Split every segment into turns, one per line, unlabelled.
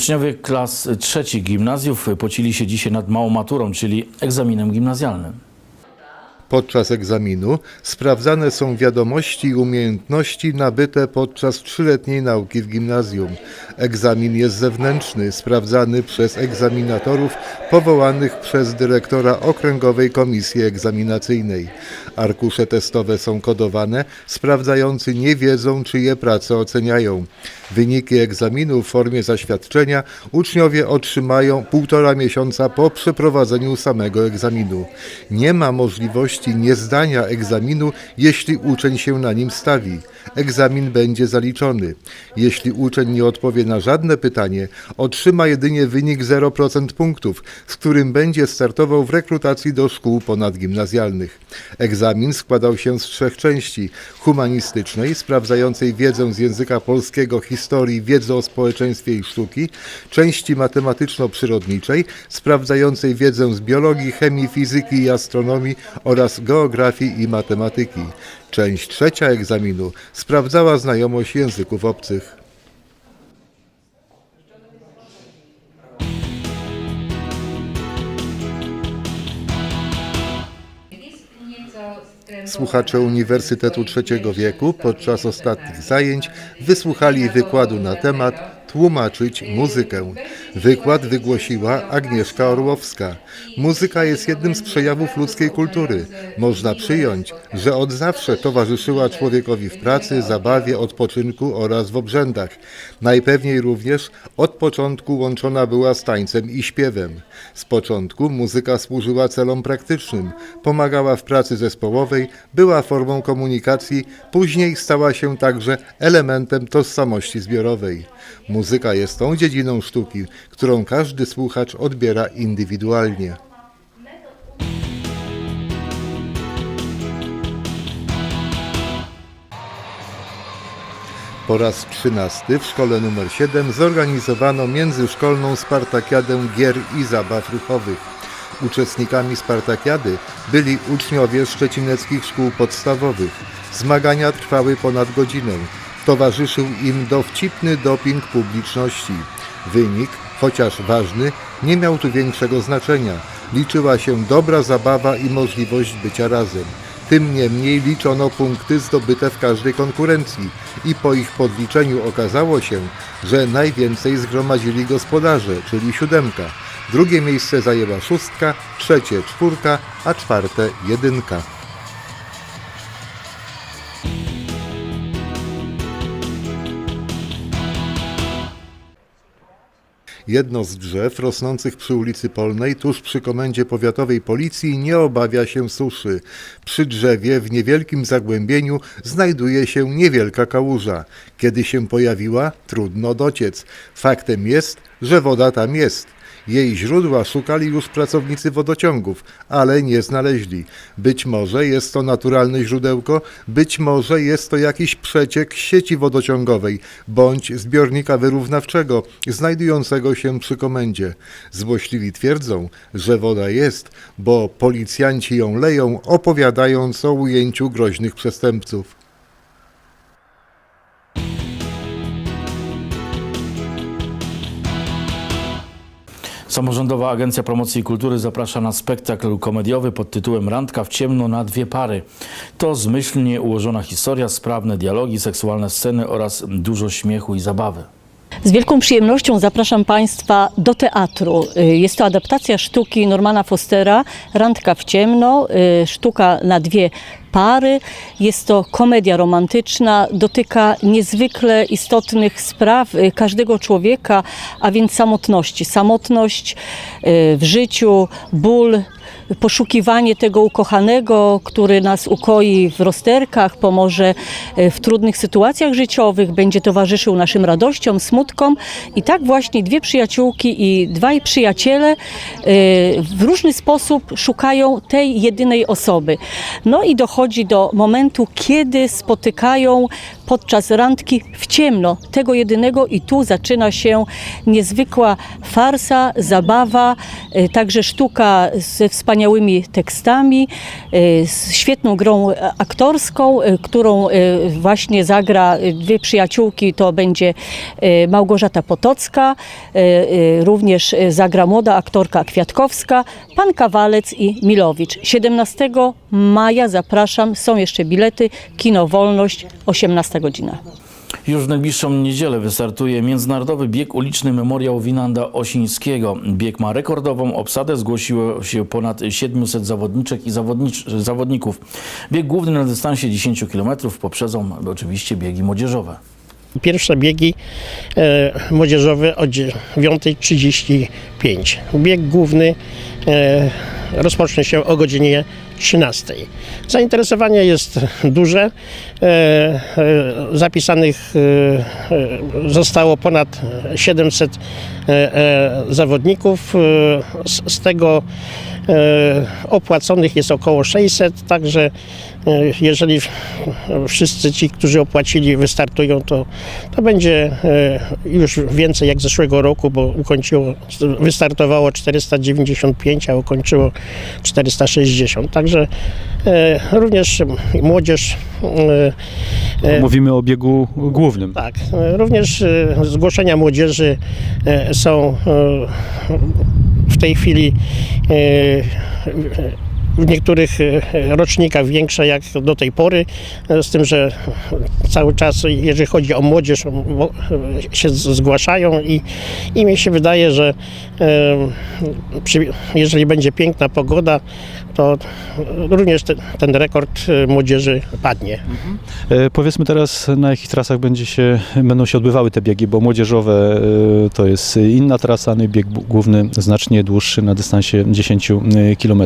Uczniowie klas trzecich gimnazjów pocili się dzisiaj nad małą maturą, czyli egzaminem gimnazjalnym.
Podczas egzaminu sprawdzane są wiadomości i umiejętności nabyte podczas trzyletniej nauki w gimnazjum. Egzamin jest zewnętrzny, sprawdzany przez egzaminatorów powołanych przez dyrektora Okręgowej Komisji Egzaminacyjnej. Arkusze testowe są kodowane, sprawdzający nie wiedzą, czy je prace oceniają. Wyniki egzaminu w formie zaświadczenia uczniowie otrzymają półtora miesiąca po przeprowadzeniu samego egzaminu. Nie ma możliwości niezdania egzaminu, jeśli uczeń się na nim stawi. Egzamin będzie zaliczony. Jeśli uczeń nie odpowie na żadne pytanie, otrzyma jedynie wynik 0% punktów, z którym będzie startował w rekrutacji do szkół ponadgimnazjalnych. Egzamin składał się z trzech części: humanistycznej, sprawdzającej wiedzę z języka polskiego, historii, wiedzę o społeczeństwie i sztuki, części matematyczno-przyrodniczej, sprawdzającej wiedzę z biologii, chemii, fizyki i astronomii oraz geografii i matematyki. Część trzecia egzaminu sprawdzała znajomość języków obcych. Słuchacze Uniwersytetu Trzeciego Wieku podczas ostatnich zajęć wysłuchali wykładu na temat Tłumaczyć muzykę. Wykład wygłosiła Agnieszka Orłowska. Muzyka jest jednym z przejawów ludzkiej kultury. Można przyjąć, że od zawsze towarzyszyła człowiekowi w pracy, zabawie, odpoczynku oraz w obrzędach. Najpewniej również od początku łączona była z tańcem i śpiewem. Z początku muzyka służyła celom praktycznym, pomagała w pracy zespołowej, była formą komunikacji, później stała się także elementem tożsamości zbiorowej. Muzyka jest tą dziedziną sztuki, którą każdy słuchacz odbiera indywidualnie. Po raz trzynasty w szkole nr 7 zorganizowano międzyszkolną Spartakiadę Gier i Zabaw Ruchowych. Uczestnikami Spartakiady byli uczniowie szczecineckich szkół podstawowych. Zmagania trwały ponad godzinę. Towarzyszył im dowcipny doping publiczności. Wynik, chociaż ważny, nie miał tu większego znaczenia. Liczyła się dobra zabawa i możliwość bycia razem. Tym niemniej liczono punkty zdobyte w każdej konkurencji i po ich podliczeniu okazało się, że najwięcej zgromadzili gospodarze, czyli siódemka. Drugie miejsce zajęła szóstka, trzecie czwórka, a czwarte jedynka. Jedno z drzew rosnących przy ulicy Polnej, tuż przy komendzie powiatowej policji, nie obawia się suszy. Przy drzewie w niewielkim zagłębieniu znajduje się niewielka kałuża. Kiedy się pojawiła, trudno dociec. Faktem jest, że woda tam jest. Jej źródła szukali już pracownicy wodociągów, ale nie znaleźli. Być może jest to naturalne źródełko, być może jest to jakiś przeciek sieci wodociągowej bądź zbiornika wyrównawczego znajdującego się przy komendzie. Złośliwi twierdzą, że woda jest, bo policjanci ją leją, opowiadając o ujęciu groźnych przestępców.
Samorządowa Agencja Promocji Kultury zaprasza na spektakl komediowy pod tytułem Randka w ciemno na dwie pary. To zmyślnie ułożona historia, sprawne dialogi, seksualne sceny oraz dużo śmiechu i zabawy.
Z wielką przyjemnością zapraszam Państwa do teatru. Y, Jest to adaptacja sztuki Normana Fostera, Randka w ciemno, y, sztuka na dwie pary. Jest to komedia romantyczna, dotyka niezwykle istotnych spraw y, każdego człowieka, a więc samotności. Samotność w życiu, ból, poszukiwanie tego ukochanego, który nas ukoi w rozterkach, pomoże e, w trudnych sytuacjach życiowych, będzie towarzyszył naszym radościom, smutkom. I tak właśnie dwie przyjaciółki i dwaj przyjaciele e, w różny sposób szukają tej jedynej osoby. No i dochodzi do momentu, kiedy spotykają podczas randki w ciemno, tego jedynego i tu zaczyna się niezwykła farsa, zabawa, y, także sztuka ze wspaniałymi tekstami, y, z świetną grą e, aktorską, y, którą właśnie zagra dwie przyjaciółki, to będzie Małgorzata Potocka, również zagra młoda aktorka Kwiatkowska, pan Kawalec i Milowicz. 17 maja zapraszam, są jeszcze bilety, kino Wolność, 18 godzina.
Już w najbliższą niedzielę wystartuje Międzynarodowy Bieg Uliczny Memoriał Winanda Osińskiego. Bieg ma rekordową obsadę, zgłosiło się ponad 700 zawodniczek i zawodnicz- zawodników. Bieg główny na dystansie 10 km poprzedzą oczywiście biegi młodzieżowe.
Pierwsze biegi e, młodzieżowe o 9.35. Bieg główny e, rozpocznie się o godzinie 13. Zainteresowanie jest duże. E, e, zapisanych e, zostało ponad 700 e, e, zawodników. Z, tego opłaconych jest około 600, także jeżeli wszyscy ci, którzy opłacili, wystartują, to, to będzie e, już więcej jak zeszłego roku, bo ukończyło, wystartowało 495, a ukończyło 460. Także e, również młodzież e, e,
Mówimy o biegu głównym.
tak, e, również e, zgłoszenia młodzieży e, są e, w tej chwili e, w niektórych e, rocznikach większe jak do tej pory, e, z tym, że cały czas, jeżeli chodzi o młodzież, się zgłaszają i, i mi się wydaje, że e, jeżeli będzie piękna pogoda, to również ten, ten rekord młodzieży padnie.
E, Powiedzmy teraz, na jakich trasach będzie się, będą się odbywały te biegi, bo młodzieżowe e, to jest inna trasa, no bieg główny znacznie dłuższy na dystansie 10 km.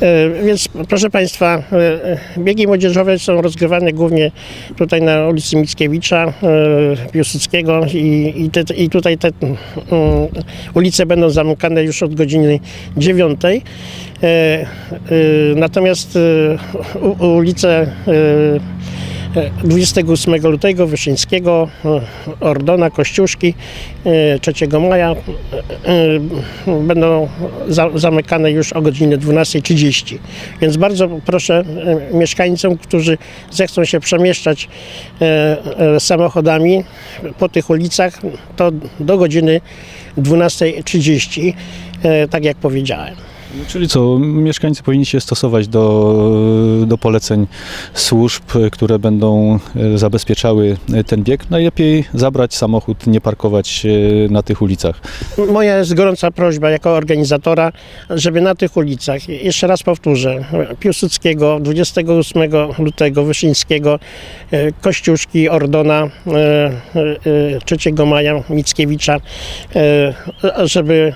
E, Więc proszę Państwa, e, e, biegi młodzieżowe są rozgrywane głównie tutaj na ulicy Mickiewicza, Piłsudskiego i, i, te, i tutaj te mm, ulice będą zamykane już od godziny 9. E, e, Natomiast u- ulice e, 28 lutego Wyszyńskiego, e, Ordona, Kościuszki, e, 3 maja e, będą za, zamykane już o godzinie 12.30. Więc bardzo proszę e, mieszkańcom, którzy zechcą się przemieszczać e, e, samochodami po tych ulicach, to do godziny 12.30, e, tak jak powiedziałem.
Czyli co, mieszkańcy powinni się stosować do, do poleceń służb, które będą e, zabezpieczały ten bieg. Najlepiej zabrać samochód, nie parkować e, na tych ulicach.
Moja jest gorąca prośba jako organizatora, żeby na tych ulicach, jeszcze raz powtórzę, Piłsudskiego, 28 lutego, Wyszyńskiego, e, Kościuszki, Ordona, e, e, 3 maja, Mickiewicza, żeby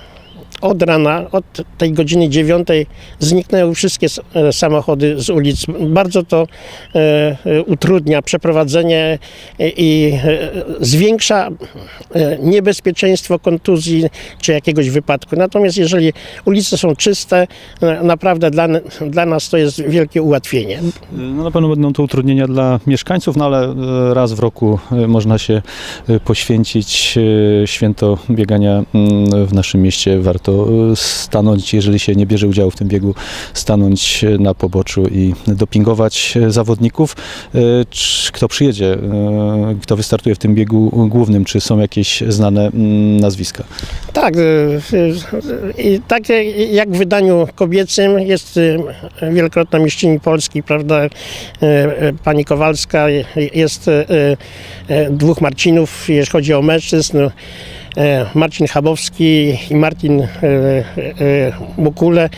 od rana, od tej godziny dziewiątej zniknęły wszystkie e, samochody z ulic. Bardzo to e, e, utrudnia przeprowadzenie i zwiększa niebezpieczeństwo kontuzji czy jakiegoś wypadku. Natomiast jeżeli ulice są czyste, naprawdę dla, dla nas to jest wielkie ułatwienie.
No na pewno będą to utrudnienia dla mieszkańców, no ale raz w roku można się poświęcić. Święto biegania mm, w naszym mieście. Warto e, stanąć, jeżeli się nie bierze udziału w tym biegu, stanąć e, na poboczu i dopingować e, zawodników. Kto przyjedzie, kto wystartuje w tym biegu głównym, czy są jakieś znane nazwiska?
Tak, i tak jak w wydaniu kobiecym jest wielokrotna mistrzyni Polski, prawda, pani Kowalska, jest dwóch Marcinów, jeśli chodzi o mężczyzn, y, Marcin Chabowski i Martin y, Mukule,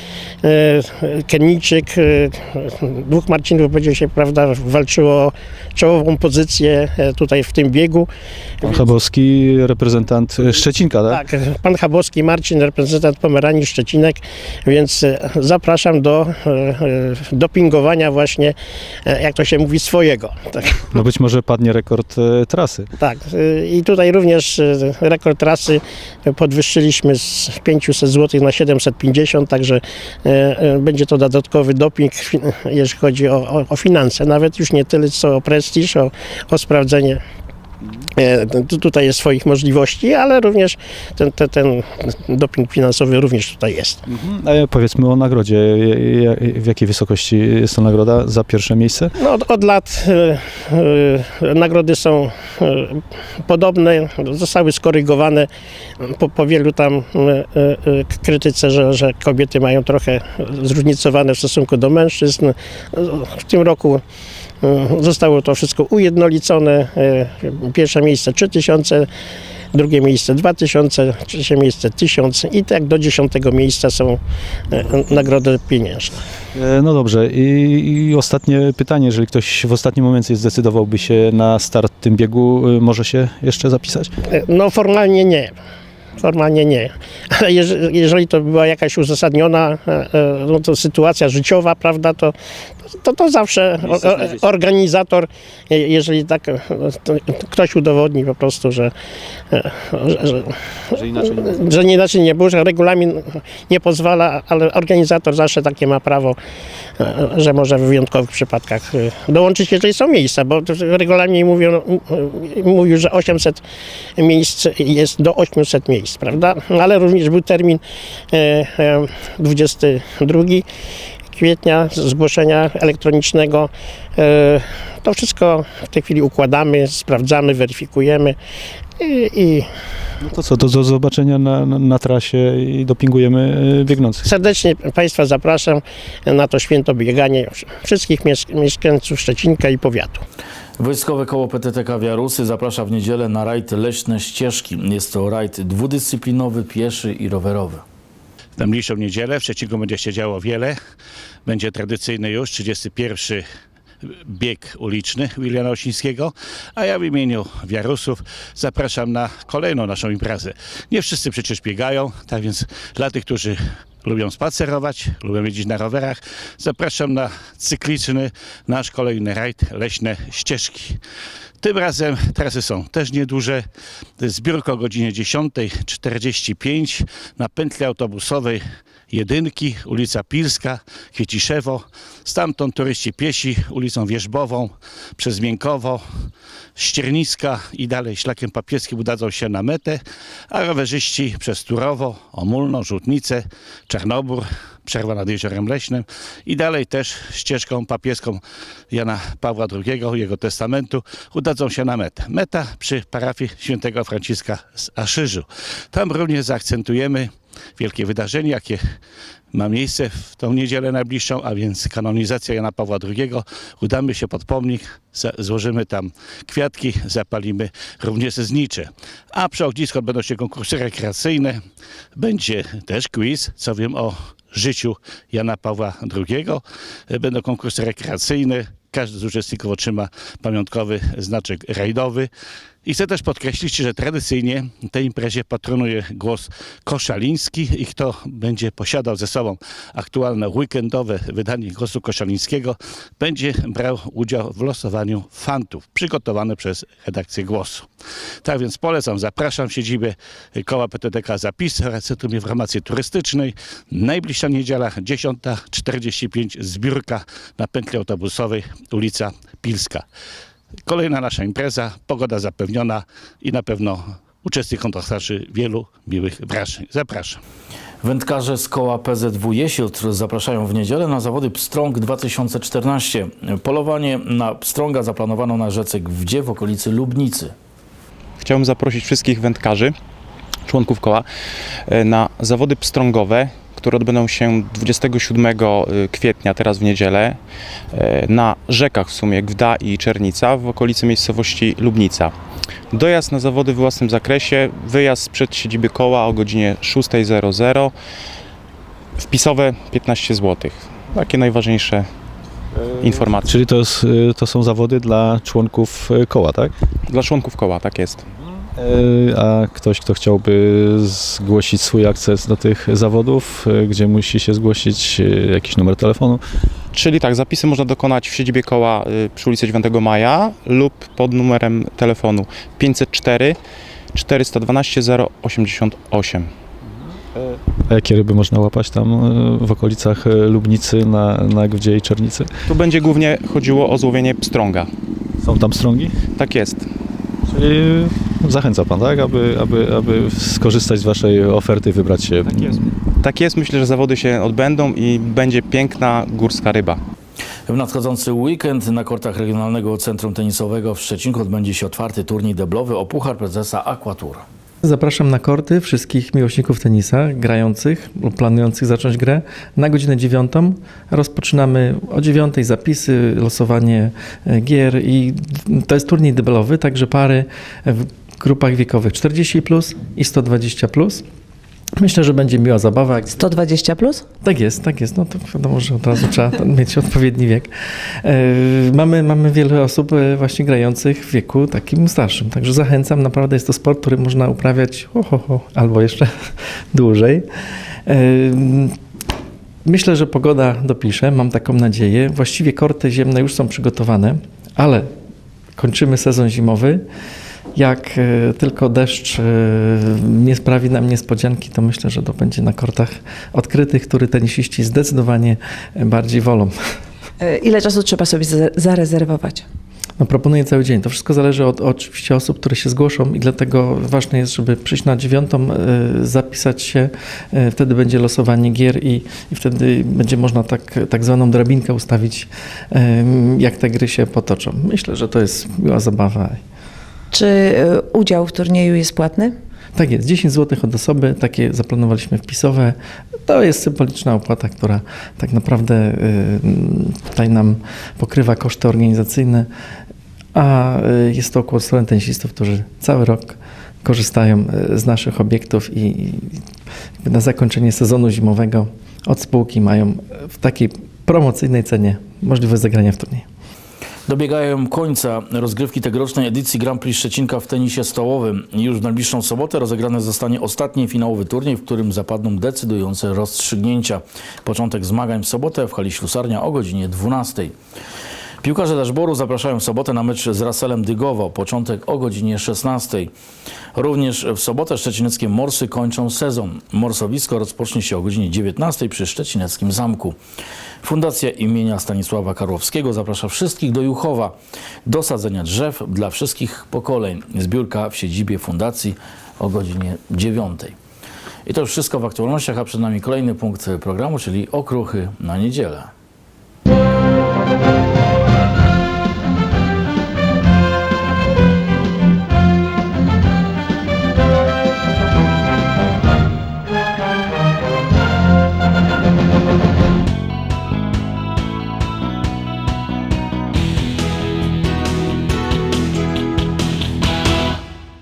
y, Kenijczyk, dwóch Marcinów będzie się, prawda, walczyło o czołową pozycję tutaj w tym biegu.
Pan Chabowski, reprezentant Szczecinka, tak?
Tak, pan Chabowski Marcin, reprezentant Pomeranii Szczecinek, więc e, zapraszam do e, e, dopingowania właśnie, e, jak to się mówi, swojego. Tak,
No być może padnie rekord e, trasy.
tak. e, i tutaj również e, rekord trasy podwyższyliśmy z 500 zł na 750, także e, e, będzie to dodatkowy doping, jeżeli chodzi o, o, o finanse. Nawet już nie tyle co o prestiż, o, o sprawdzenie e, tutaj jest swoich możliwości, ale również ten, ten, ten doping finansowy również tutaj jest.
E, Powiedzmy o nagrodzie. W jakiej wysokości jest to nagroda za pierwsze miejsce?
No, od, od lat e, e, nagrody są e, podobne, zostały skorygowane po, po wielu tam e, e, krytyce, że, że kobiety mają trochę zróżnicowane w stosunku do mężczyzn. W tym roku e, zostało to wszystko ujednolicone. E, Pierwsze miejsce 3000, drugie miejsce 2000, trzecie miejsce 1000 i tak do dziesiątego miejsca są e, nagrody pieniężne.
E, No dobrze. I, I ostatnie pytanie. Jeżeli ktoś w ostatnim momencie zdecydowałby się na start w tym biegu, może się jeszcze zapisać?
No formalnie nie. Formalnie nie. Ale jeżeli, jeżeli to była jakaś uzasadniona e, e, no to sytuacja życiowa, prawda, to, to, to zawsze organizator, je- jeżeli tak e, to ktoś udowodni po prostu, że, że, że,
Że inaczej nie
że inaczej nie było, że regulamin nie pozwala, ale organizator zawsze takie ma prawo, że może w wyjątkowych przypadkach dołączyć, jeżeli są miejsca, bo regulamin mówią, e, mówił, że 800 miejsc jest do 800 miejsc, prawda? Ale również był termin e, e, 22 kwietnia zgłoszenia elektronicznego. E, To wszystko w tej chwili układamy, sprawdzamy, weryfikujemy i, i
No to co, to do zobaczenia na, na, na trasie i dopingujemy e, biegnących.
Serdecznie Państwa zapraszam na to święto bieganie wszystkich mies- mieszkańców Szczecinka i powiatu.
Wojskowe koło PTTK Wiarusy zaprasza w niedzielę na rajd Leśne Ścieżki. Jest to rajd dwudyscyplinowy, pieszy i rowerowy.
W najbliższą niedzielę w Szczecinku będzie się działo wiele. Będzie tradycyjny już 31 bieg uliczny Williana Osińskiego, a ja w imieniu Wiarusów zapraszam na kolejną naszą imprezę. Nie wszyscy przecież biegają, tak więc dla tych, którzy lubią spacerować, lubią jeździć na rowerach, zapraszam na cykliczny nasz kolejny rajd Leśne Ścieżki. Tym razem trasy są też nieduże. Zbiórka o godzinie 10.45 na pętli autobusowej Jedynki, ulica Pilska, Kwieciszewo. Stamtąd turyści piesi ulicą Wierzbową, przez Miękowo, Ścierniska i dalej szlakiem papieskim udadzą się na metę, a rowerzyści przez Turowo, Omulno, Rzutnicę, Czarnobór, przerwa nad Jeziorem Leśnym i dalej też ścieżką papieską Jana Pawła II, jego testamentu, udadzą się na metę. Meta przy parafii świętego Franciska z Aszyżu. Tam również zaakcentujemy wielkie wydarzenie, jakie ma miejsce w tą niedzielę najbliższą, a więc kanonizacja Jana Pawła II. Udamy się pod pomnik, złożymy tam kwiatki, zapalimy również znicze. A przy ognisku odbędą się konkursy rekreacyjne, będzie też quiz, co wiem o życiu Jana Pawła II. Będą konkursy rekreacyjne, każdy z uczestników otrzyma pamiątkowy znaczek rajdowy. I chcę też podkreślić, że tradycyjnie tej imprezie patronuje głos Koszaliński i kto będzie posiadał ze sobą aktualne weekendowe wydanie głosu Koszalińskiego, będzie brał udział w losowaniu fantów przygotowane przez redakcję głosu. Tak więc polecam, zapraszam w siedzibę koła PTTK Zapis oraz Centrum Informacji Turystycznej. Najbliższa niedziela 10.45 zbiórka na pętli autobusowej ulica Pilska. Kolejna nasza impreza, pogoda zapewniona i na pewno uczestnikom dostarczy wielu miłych wrażeń. Zapraszam.
Wędkarze z koła PZW Jesiotr zapraszają w niedzielę na zawody Pstrąg 2014. Polowanie na pstrąga zaplanowano na rzece Gdzie w okolicy Lubnicy.
Chciałbym zaprosić wszystkich wędkarzy, członków koła, e, na zawody pstrągowe, które odbędą się 27 kwietnia, teraz w niedzielę, e, na rzekach w sumie Gda i Czernica w okolicy miejscowości Lubnica. Dojazd na zawody w własnym zakresie, wyjazd przed siedziby koła o godzinie 6.00, wpisowe 15 zł. Takie najważniejsze informacje.
Czyli to, jest, e, to są zawody dla członków e, koła, tak?
Dla członków koła, tak jest.
E, A ktoś, kto chciałby zgłosić swój akces do tych zawodów, e, gdzie musi się zgłosić e, jakiś numer telefonu?
Czyli tak, zapisy można dokonać w siedzibie koła przy ulicy 9 Maja lub pod numerem telefonu 504 412 088.
A jakie ryby można łapać tam w okolicach Lubnicy, na, na Gdzie i Czernicy?
Tu będzie głównie chodziło o złowienie pstrąga.
Są tam strągi?
Tak jest.
Czyli zachęca Pan, tak? Aby, aby, aby skorzystać z Waszej oferty i wybrać się.
Tak jest. Tak jest, myślę, że zawody się odbędą i będzie piękna górska ryba.
W nadchodzący weekend na kortach Regionalnego Centrum Tenisowego w Szczecinku odbędzie się otwarty turniej deblowy o Puchar Prezesa Aquatur.
Zapraszam na korty wszystkich miłośników tenisa, grających lub planujących zacząć grę na godzinę dziewiątą. Rozpoczynamy o dziewiątej zapisy, losowanie e, gier i to jest turniej debelowy, także pary w grupach wiekowych 40 plus i 120 plus. Myślę, że będzie miła zabawa.
120 plus?
Tak jest, tak jest. No to wiadomo, że od razu trzeba mieć odpowiedni wiek. E, mamy, mamy wiele osób e, właśnie grających w wieku takim starszym, także zachęcam. Naprawdę jest to sport, który można uprawiać ho, ho, ho, albo jeszcze dłużej. E, myślę, że pogoda dopisze, mam taką nadzieję. Właściwie korty ziemne już są przygotowane, ale kończymy sezon zimowy. Jak e, tylko deszcz e, nie sprawi nam niespodzianki, to myślę, że to będzie na kortach odkrytych, który tenisiści zdecydowanie bardziej wolą.
E, Ile czasu trzeba sobie za- zarezerwować?
No, proponuję cały dzień. To wszystko zależy od oczywiście osób, które się zgłoszą i dlatego ważne jest, żeby przyjść na dziewiątą, zapisać się. Wtedy będzie losowanie gier i, i wtedy będzie można tak, tak zwaną drabinkę ustawić, jak te gry się potoczą. Myślę, że to jest miła zabawa.
Czy e, udział w turnieju jest płatny?
Tak jest, 10 zł od osoby, takie zaplanowaliśmy wpisowe. To jest symboliczna opłata, która tak naprawdę y, tutaj nam pokrywa koszty organizacyjne, a y, jest to około 100 tenisistów, którzy cały rok korzystają y, z naszych obiektów i na zakończenie sezonu zimowego od spółki mają w takiej promocyjnej cenie możliwość zagrania w turniej.
Dobiegają końca rozgrywki tegorocznej edycji Grand Prix Szczecinka w tenisie stołowym. Już w najbliższą sobotę rozegrany zostanie ostatni finałowy turniej, w którym zapadną decydujące rozstrzygnięcia. Początek zmagań w sobotę w hali Ślusarnia o godzinie 12. Piłkarze Daszboru zapraszają w sobotę na mecz z Raselem Dygowo. Początek o godzinie 16. Również w sobotę szczecineckie Morsy kończą sezon. Morsowisko rozpocznie się o godzinie 19 przy Szczecineckim Zamku. Fundacja imienia Stanisława Karłowskiego zaprasza wszystkich do Juchowa. Do sadzenia drzew dla wszystkich pokoleń. Zbiórka w siedzibie fundacji o godzinie 9. I to już wszystko w aktualnościach, a przed nami kolejny punkt programu, czyli okruchy na niedzielę.